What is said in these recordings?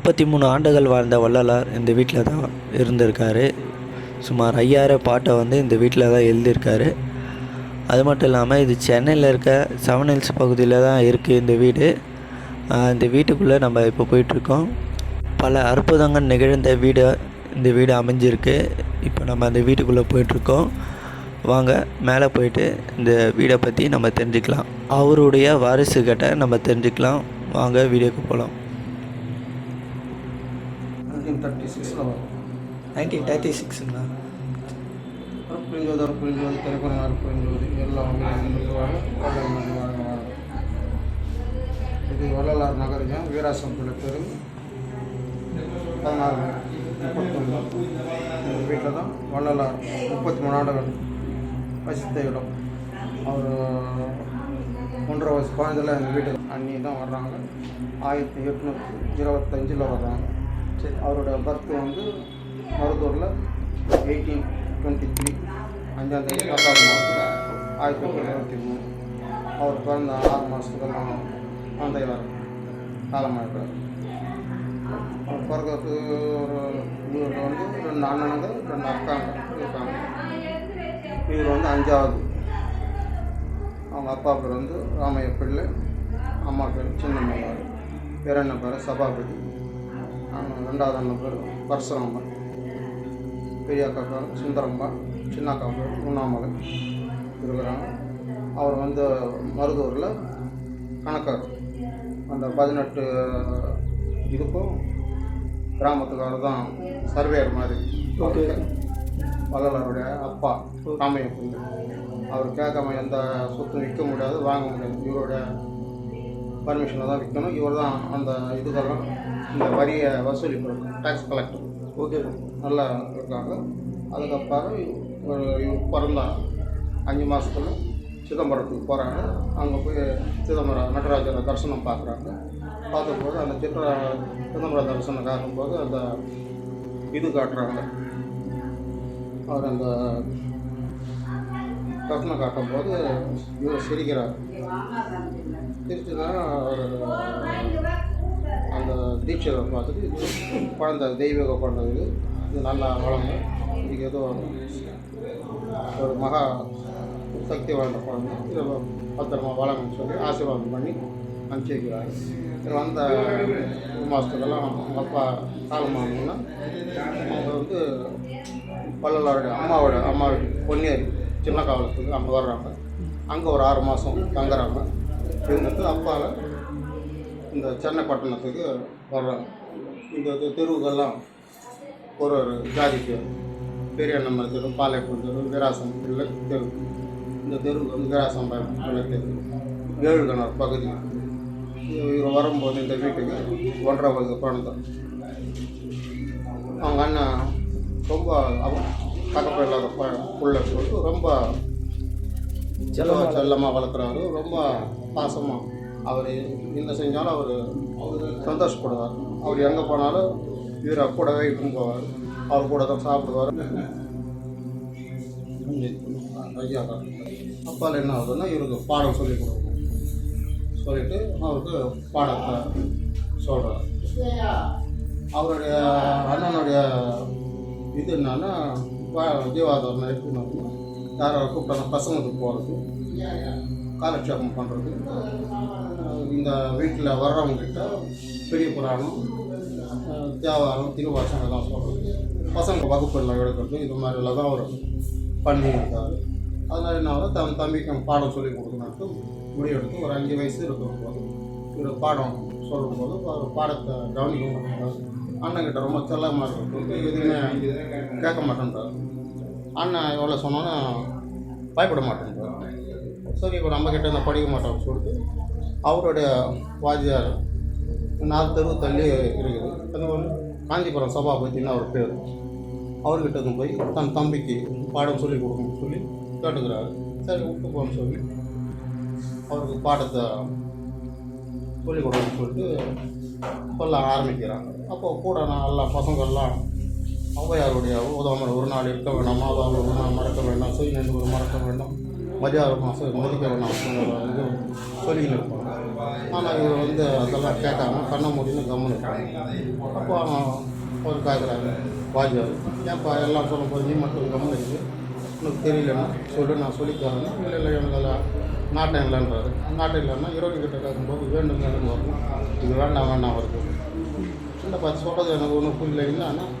முப்பத்தி மூணு ஆண்டுகள் வாழ்ந்த வள்ளலார் இந்த வீட்டில் தான் இருந்திருக்காரு. சுமார் ஐயாயிரம் பாட்டை வந்து இந்த வீட்டில் தான் எழுதியிருக்காரு. அது மட்டும் இல்லாமல் இது சென்னையில் இருக்க செவன் ஹில்ஸ் பகுதியில் தான் இருக்குது இந்த வீடு. இந்த வீட்டுக்குள்ளே நம்ம இப்போ போயிட்டுருக்கோம். பல அற்புதங்கள் நிகழ்ந்த வீடு இந்த வீடு அமைஞ்சிருக்கு. இப்போ நம்ம அந்த வீட்டுக்குள்ளே போயிட்டுருக்கோம். வாங்க மேலே போயிட்டு இந்த வீடை பற்றி நம்ம தெரிஞ்சுக்கலாம். அவருடைய வாரிசுகிட்ட நம்ம தெரிஞ்சுக்கலாம். வாங்க வீடியோக்கு போகலாம் நைன்டீன் தேர்ட்டி சிக்ஸில் வரும். நைன்டீன் தேர்ட்டி சிக்ஸுங்களா புரிஞ்சோது புரிஞ்சோது திரைப்படம் புரிஞ்சோது எல்லாம் இது வள்ளலார் நகருங்க. வீராசம் பிள்ளை பேர் பதினாறு முப்பத்தொன்று இந்த வீட்டில் தான் வள்ளலார் முப்பத்தி மூணு ஆண்டுகள் வசித்த இடம். அவர் ஒன்றரை வயசு குழந்தைல எங்கள் வீட்டுக்கு அண்ணி தான் வர்றாங்க. ஆயிரத்தி எட்நூற்றி இருபத்தஞ்சில் வர்றாங்க. சரி அவரோட பர்த் வந்து மருதூரில் எயிட்டீன் டுவெண்ட்டி த்ரீ அஞ்சாந்தேதி பத்தாவது மாதத்தில் ஆயிரத்தி தொள்ளாயிரத்தி இருபத்தி மூணு. அவர் பிறந்த ஆறு மாதத்துக்கு தந்தையார் காலமாக அவர் பிறகு ஒரு இவருக்கு வந்து ரெண்டு அண்ணனுங்க ரெண்டு அக்காங்க இருக்காங்க இவர் வந்து அஞ்சாவது. அவங்க அப்பா பேர் வந்து ராமைய பிள்ளை அம்மா பேர் சின்னம்மையார் பேரண்ண பேர் சபாபதி. அவங்க ரெண்டாவது அண்ணன் பேர் பரசுராமன். பெரிய அக்கா பேர் சுந்தரம்மா சின்ன அக்கா பேர் உண்ணாமலை இருக்கிறாங்க அவர் வந்து மருதூரில் கணக்கார். அந்த பதினெட்டு இதுக்கும் கிராமத்துக்காரர் தான் சர்வேயர் மாதிரி. வள்ளலாருடைய அப்பா ராமைய பிள்ளை அவர் கேட்காம எந்த சொத்தும் விற்க முடியாது வாங்க முடியாது. இவரோட பர்மிஷனில் தான் விற்கணும். இவர் தான் அந்த இதுக்கெல்லாம் இந்த வரியை வசூலிக்கிறது டேக்ஸ் கலெக்டர் ஓகே நல்லா இருக்காங்க. அதுக்கப்புறம் ஒரு பிறந்தாங்க அஞ்சு மாதத்துல சிதம்பரத்துக்கு போகிறாங்க அங்கே போய் சிதம்பரம் நடராஜரை தரிசனம் பார்க்குறாங்க. பார்த்தபோது அந்த சித்திர சிதம்பரம் தரிசனம் காக்கும்போது அந்த இது காட்டுறாங்க. அவர் அந்த தரிசனம் காட்டும்போது இவர் சிரிக்கிறார். சிரிச்சுதான் அவர் தீட்சை பார்த்துட்டு குழந்தை தெய்வீக குழந்தை இது. இது நல்லா வளங்க இன்றைக்கி ஏதோ ஒரு மகா சக்தி வாழ்ந்த குழந்தை. இதை பத்திரமா வளங்கன்னு சொல்லி ஆசீர்வாதம் பண்ணி அனுப்பிச்சி வைக்கிறாங்க இது வந்த ஒரு மாதத்துக்கெல்லாம் அவங்க அப்பா காலமாகணும்னா அவங்க வந்து பல்லலோட அம்மாவோட அம்மாவோட பொன்னேரி சின்ன காவலத்துக்கு அங்கே வர்றாங்க. அங்கே ஒரு ஆறு மாதம் தங்குறாங்க. இருந்துட்டு அப்பாவை இந்த சென்னை பட்டணத்துக்கு வர்றாங்க இந்த தெ- தெருவுகள்லாம் ஒரு ஒரு ஜாதி பேர் பெரிய அண்ணன் தெரு பாளையப்பூர் தெரு வீராசம் தெரு. இந்த தெருவுக்கு வந்து வீராசம் தெரு ஏழு கிணறு பகுதி. இவர் வரும்போது இந்த வீட்டுக்கு ஒன்றரை வயது குழந்தை. அவங்க அண்ணன் ரொம்ப கட்டப்ப இல்லாத புள்ள சொல்லிட்டு ரொம்ப செல்லமாக செல்லமாக வளர்க்குறாரு. ரொம்ப பாசமாக அவர் என்ன செஞ்சாலும் அவர் சந்தோஷப்படுவார். அவர் எங்கே போனாலும் இவர் கூடவே இட்டுன்னு போவார். அவர் கூட தான் சாப்பிடுவார். ஐயா தான் அப்பால் என்ன ஆகுதுன்னா இவருக்கு பாடம் சொல்லி கொடுக்கணும். சொல்லிட்டு அவருக்கு பாடத்தை சொல்கிறார் அவருடைய அண்ணனுடைய இது என்னன்னா ஜீவாதாரம் எடுத்துனோம்னா யாராவது கூப்பிட்டாங்க பசங்களுக்கு போகிறது காலட்சேபம் பண்ணுறது இந்த வீட்டில் வர்றவங்ககிட்ட பெரிய புராணம் தேவாரம் திருவாசகம் எல்லாம் சொல்கிறது பசங்க வகுப்புகளில் எடுக்கிறது இது மாதிரிலாம் தான் அவர் பண்ணியிருக்காரு. அதனால் என்ன தன் தம்பிக்கு பாடம் சொல்லி கொடுக்கணுன்ட்டு முடிவெடுத்து ஒரு அஞ்சு வயசு இருக்கிற போது இவர் பாடம் சொல்லும்போது அவர் பாடத்தை கவனிக்க அண்ணன்கிட்ட ரொம்ப செல்லமாக இருக்கிறது எதுவுமே கேட்க மாட்டேன்றார். அண்ணன் எவ்வளோ சொன்னாலும் பயப்பட மாட்டேன்றார். சரி இப்போ நம்மக்கிட்ட இந்த படிக்க மாட்டோம்னு சொல்லிட்டு அவருடைய வாத்தியார் நாலு தெருவு தள்ளி இருக்குது. அது ஒரு காஞ்சிபுரம் சபாபதினு அவர் பேர்? அவர்கிட்ட இருந்து போய் தன் தம்பிக்கு பாடம் சொல்லி கொடுக்கணும்னு சொல்லி கேட்டுக்கிறாரு. சரி விட்டு போகணும்னு சொல்லி அவருக்கு பாடத்தை சொல்லிக் கொடுக்கணும்னு சொல்லிட்டு சொல்ல ஆரம்பிக்கிறாங்க. அப்போ கூட நான் எல்லா பசங்கள்லாம் ஔவையாருடைய உதவமர் ஒரு நாள் இருக்க வேண்டாம் மாதாவில் ஒரு நாள் மறக்க வேண்டாம். சுய ஒரு மறக்க வேண்டாம். மதியாத மாதம் மதிக்க வேண்டாம் அப்படிங்கிற இது சொல்லின்னு இருப்பாங்க. ஆனால் இவர் வந்து அதெல்லாம் கேட்டாங்க கண்ண முடின்னு கம்முன்னு இருக்காங்க அப்போ அவன் ஒரு கேட்குறாங்க வாஜ்வார் ஏன்ப்பா எல்லாம் சொல்லும்போது நீ மட்டும் கம்முன்னு உனக்கு தெரியலன்னா சொல்லு நான் சொல்லித்தரேன். இல்லை இல்லை எனக்கு அதில் நாட்டம் இல்லைன்றாரு. நாட்டம் இல்லைன்னா இரவு கிட்ட கேட்கும்போது வேண்டும் வேண்டும் வரும் இது வேண்டாம் வேண்டாம் வருது. இல்லை பார்த்து சொல்கிறது எனக்கு ஒன்றும் புரியல. இல்லை ஆனால்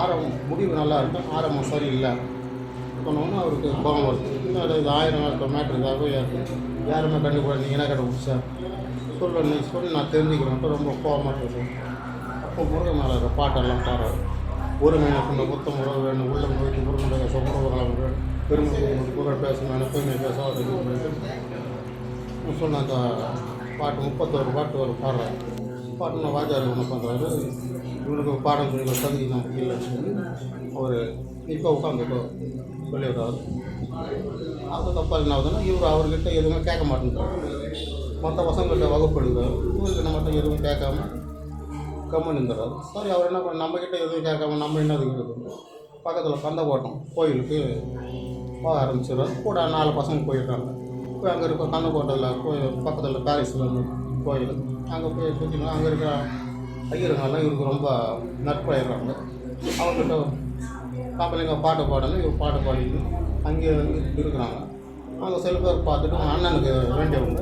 ஆரம்பம் முடிவு நல்லா இருக்கும் ஆரம்பம் சரியில்லை. சொன்னோன்னா அவருக்கு கோபம் வருது. இன்னும் இது ஆயிரம் நாள் மேட்ருக்காகவே யாருமே கண்டுபிடிக்க நீங்களாக என்ன சார் சொல்ல நீ சொல்லி நான் தெரிஞ்சுக்கிறேன்ட்டு ரொம்ப கோபமாக இருக்கும் அப்போ முருகன் மேலே இருக்க பாட்டெல்லாம் பாடுறாரு. ஒரு மீனை சொன்ன புத்தம் முருகன் வேணும். உள்ள நோய்க்கு முருகன் சொப்பரம் வேணும் பெருமை புகழ் பேசணும் வேணும் பெருமை பேச சொன்ன அந்த பாட்டு முப்பத்தோரு பாட்டு ஒரு பாடுறாரு. பாட்டுனா வாஜார் ஒன்று பண்ணுறாரு இவனுக்கு பாடம் சொல்லி தகுதி நமக்கு இல்லைன்னு சொல்லி அவர் இப்போ உட்காந்துக்கோ சொல்லிடுறாரு. அதுக்கப்புறம் என்ன ஆகுதுன்னா இவர் அவர்கிட்ட எதுவுமே கேட்க மாட்டேங்கிறார் மற்ற பசங்கள்கிட்ட வகுப்பு எடுக்கிறார் இவர்கிட்ட மட்டும் எதுவும் கேட்காம கம்மன் இருந்துறாரு சரி அவர் என்ன பண்ண நம்மக்கிட்ட எதுவும் கேட்காம நம்ம என்ன இருக்கிறது பக்கத்தில் பந்த ஓட்டம் கோயிலுக்கு போக ஆரம்பிச்சிடுறாரு. கூட நாலு பசங்க போயிடுறாங்க. போய் அங்கே இருக்க கந்த கோட்டையில் கோயில் பக்கத்தில் பாரிஸில் கோயில். அங்கே போய் சுற்றினா அங்கே இருக்கிற ஐயருங்கெல்லாம் இவருக்கு ரொம்ப நட்பாயிடுறாங்க அவங்ககிட்ட பாப்பலைங்க பாட்டு பாடலை இவர் பாட்டு பாடிட்டு அங்கே வந்து இருக்கிறாங்க. அவங்க சில பேர் பார்த்துட்டு அண்ணனுக்கு வேண்டியவங்க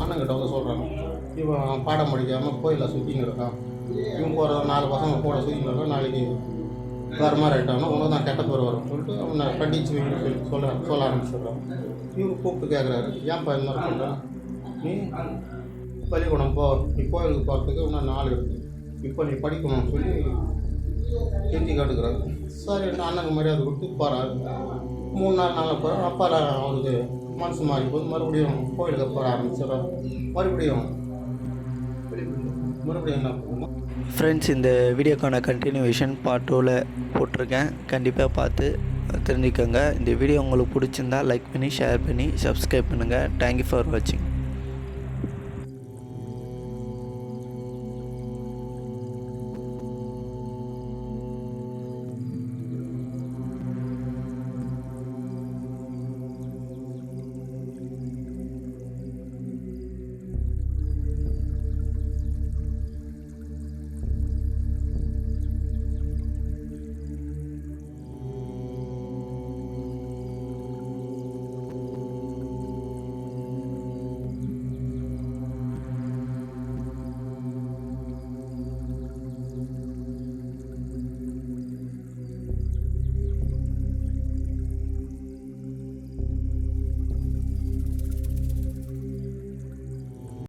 அண்ணன்கிட்ட வந்து சொல்கிறாங்க இவன் பாடம் படிக்காமல் கோயிலில் சுற்றிங்க இருக்கான் இவன் போகிற நாலு பசங்க கூட சுற்றிங்க இருக்கான் நாளைக்கு வேறு மாதிரி ஆகிட்டாங்கன்னா உனக்கு தான் கெட்ட பேர் வரும்னு சொல்லிட்டு அவனை கண்டிச்சு சொல்லி சொல்ல சொல்ல ஆரம்பிச்சிடுறான். இவர் கூப்பிட்டு கேட்குறாரு ஏன்ப்பா இந்த மாதிரி பண்ணுறான் நீ பள்ளிக்கூடம் போ நீ கோயிலுக்கு போகிறதுக்கு இன்னும் நாள் இருக்குது இப்போ நீ படிக்கணும்னு சொல்லி கெஞ்சி கேட்டுக்கிறாரு. சரி அண்ணனுக்கு மரியாதை கொடுத்து போகிறாரு மூணு நாள் நாளில் போகிறார் அப்பால அவருக்கு மனசு மாறி போது மறுபடியும் கோயிலுக்கு போக ஆரம்பிச்சிடுறாரு மறுபடியும் மறுபடியும் என்ன பண்ணுவோம்? ஃப்ரெண்ட்ஸ் இந்த வீடியோக்கான கண்டினியூவேஷன் பார்ட் டூவில் போட்டிருக்கேன். கண்டிப்பாக பார்த்து தெரிஞ்சுக்கோங்க. இந்த வீடியோ உங்களுக்கு பிடிச்சிருந்தா லைக் பண்ணி ஷேர் பண்ணி சப்ஸ்கிரைப் பண்ணுங்கள் தேங்க்யூ ஃபார் வாட்சிங்